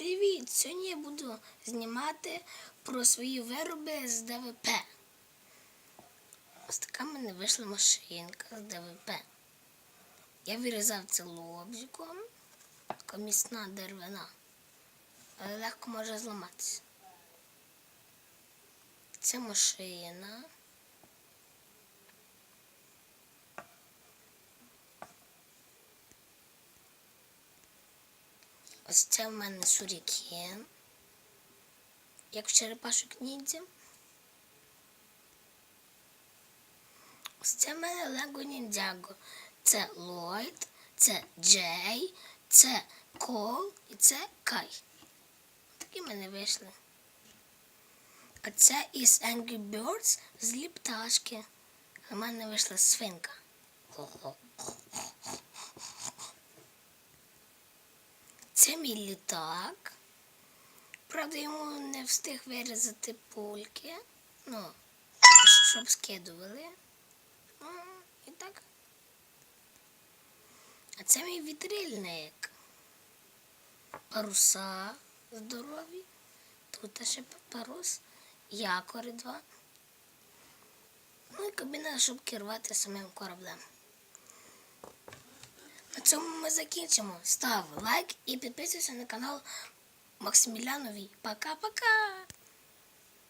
Привіт! Сьогодні я буду знімати про свої вироби з ДВП. Ось така в мене вийшла машинка з ДВП. Я вирізав це лобзиком, така міцна деревина, але легко може зламатися. Це машина. Ось це в мене сурікен. Як в черепашок ніндзя. Ось це в мене Лего Ніндзяго. Це Ллойд, це Джей, це Кол і це Кай. Такі в мене вийшли. А це із Angry Birds злі пташки. А в мене вийшла свинка. Це мій літак. Правда, йому не встиг вирізати пульки. Ну, щоб скидували. Ну, і так. А це мій вітрильник. Паруса здорові. Тут ще парус. Якори два. Ну і кабіна, щоб керувати самим кораблем. Цьому ми закінчимо. Став лайк і підписуйся на канал Максиміляновій. Пока-пока!